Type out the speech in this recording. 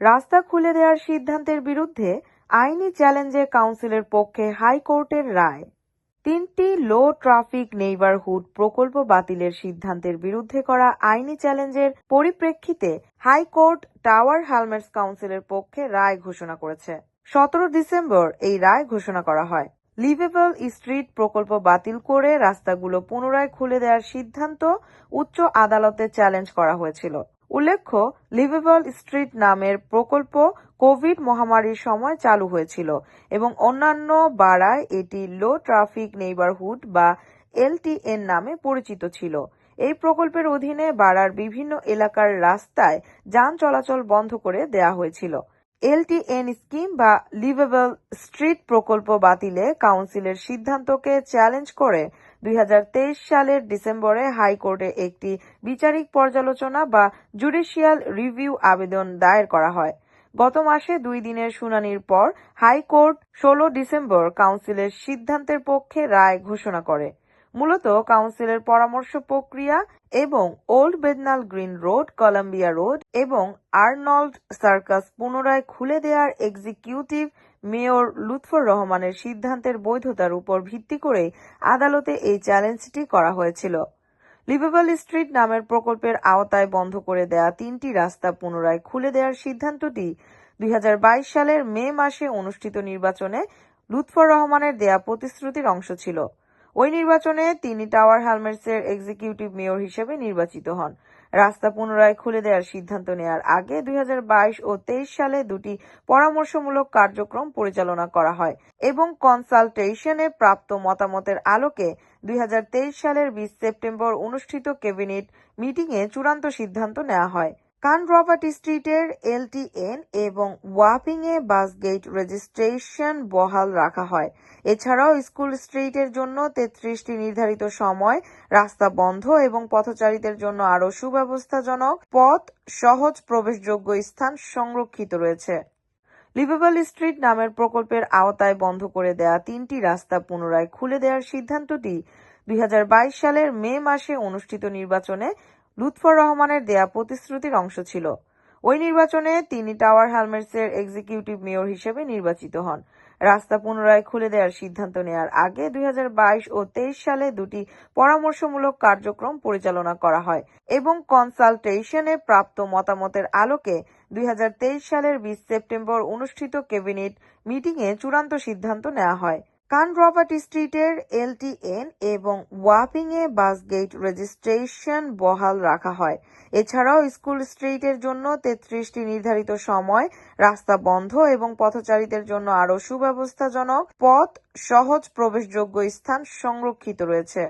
রাস্তা খুলে দেওয়ার সিদ্ধান্তের বিরুদ্ধে আইনি চ্যালেঞ্জে কাউন্সিলের পক্ষে হাইকোর্টের রায়। তিনটি লো ট্রাফিক নেইবারহুড প্রকল্প বাতিলের সিদ্ধান্তের বিরুদ্ধে করা আইনি চ্যালেঞ্জের পরিপ্রেক্ষিতে হাইকোর্ট টাওয়ার হ্যালমেটস কাউন্সিলের পক্ষে রায় ঘোষণা করেছে। সতেরো ডিসেম্বর এই রায় ঘোষণা করা হয়। লিভেবল স্ট্রিট প্রকল্প বাতিল করে রাস্তাগুলো পুনরায় খুলে দেওয়ার সিদ্ধান্ত উচ্চ আদালতে চ্যালেঞ্জ করা হয়েছিল। উল্লেখ্য লিভেবল স্ট্রিট নামের প্রকল্প কোভিড মহামারীর সময় চালু হয়েছিল এবং অন্যান্য বাড়ায় এটি লো ট্রাফিক নেইবারহুড বা এলটিএন নামে পরিচিত ছিল। এই প্রকল্পের অধীনে বাড়ার বিভিন্ন এলাকার রাস্তায় যান চলাচল বন্ধ করে দেয়া হয়েছিল। এলটিএন স্কিম বা লিভেবল স্ট্রিট প্রকল্প বাতিলে কাউন্সিলের সিদ্ধান্তকে চ্যালেঞ্জ করে দুই হাজার তেইশ সালের ডিসেম্বরে হাইকোর্টে একটি বিচারিক পর্যালোচনা বা জুডিশিয়াল রিভিউ আবেদন দায়ের করা হয়। গত মাসে দুই দিনের শুনানির পর হাইকোর্ট ষোলো ডিসেম্বর কাউন্সিলের সিদ্ধান্তের পক্ষে রায় ঘোষণা করে। মূলত কাউন্সিলের পরামর্শ প্রক্রিয়া এবং old বেদনাল green road, Columbia road এবং আর্নল্ড সার্কাস পুনরায় খুলে দেওয়ার এক্সিকিউটিভ মেয়র লুৎফর রহমানের সিদ্ধান্তের বৈধতার উপর ভিত্তি করে আদালতে এই চ্যালেঞ্জটি করা হয়েছিল। লিভেবল স্ট্রিট নামের প্রকল্পের আওতায় বন্ধ করে দেয়া তিনটি রাস্তা পুনরায় খুলে দেওয়ার সিদ্ধান্তটি দুই হাজার বাইশ সালের মে মাসে অনুষ্ঠিত নির্বাচনে লুৎফর রহমানের দেয়া প্রতিশ্রুতির অংশ ছিল। ওই নির্বাচনে তিনি টাওয়ার হ্যালমেটসের এক্সিকিউটিভ মেয়র হিসেবে নির্বাচিত হন। রাস্তা পুনরায় খুলে দেওয়ার সিদ্ধান্ত নেওয়ার আগে দুই হাজার বাইশ ও তেইশ সালে দুটি পরামর্শমূলক কার্যক্রম পরিচালনা করা হয় এবং কনসালটেশনে প্রাপ্ত মতামতের আলোকে দুই হাজার তেইশ সালের বিশ সেপ্টেম্বর অনুষ্ঠিত ক্যাবিনেট মিটিংয়ে চূড়ান্ত সিদ্ধান্ত নেওয়া হয়। কানরবার্ট স্ট্রিটের এলটিএন এবং ওয়াপিংয়ে বাসগেট রেজিস্ট্রেশন বহাল রাখা হয়। এছাড়াও স্কুল স্ট্রিটের জন্য তেত্রিশটি নির্ধারিত সময়, রাস্তা বন্ধ এবং পথচারীদের জন্য আরও সুব্যবস্থাজনক, পথ, সহজ প্রবেশযোগ্য স্থান সংরক্ষিত রয়েছে। লিভেবল স্ট্রিট নামের প্রকল্পের আওতায় বন্ধ করে দেয়া তিনটি রাস্তা পুনরায় খুলে দেওয়ার সিদ্ধান্তটি দুই হাজার বাইশ সালের মে মাসে অনুষ্ঠিত নির্বাচনে লুৎফর রহমানের দেয়া প্রতিশ্রুতির অংশ ছিল। ওই নির্বাচনে তিনি টাওয়ার হ্যালমেটসের এক্সিকিউটিভ মেয়র হিসেবে নির্বাচিত হন। রাস্তা পুনরায় খুলে দেওয়ার সিদ্ধান্ত নেয়ার আগে দুই হাজার বাইশ ও তেইশ সালে দুটি পরামর্শমূলক কার্যক্রম পরিচালনা করা হয় এবং কনসালটেশনে প্রাপ্ত মতামতের আলোকে দুই হাজার তেইশ সালের বিশ সেপ্টেম্বর অনুষ্ঠিত ক্যাবিনেট মিটিংয়ে চূড়ান্ত সিদ্ধান্ত নেওয়া হয়। কানরবার্ট স্ট্রিটের এলটিএন এবং ওয়াপিংয়ে বাসগেট রেজিস্ট্রেশন বহাল রাখা হয়। এছাড়াও স্কুল স্ট্রিটের জন্য তেত্রিশটি নির্ধারিত সময়, রাস্তা বন্ধ এবং পথচারীদের জন্য আরও সুব্যবস্থাজনক পথ, সহজ প্রবেশযোগ্য স্থান সংরক্ষিত রয়েছে।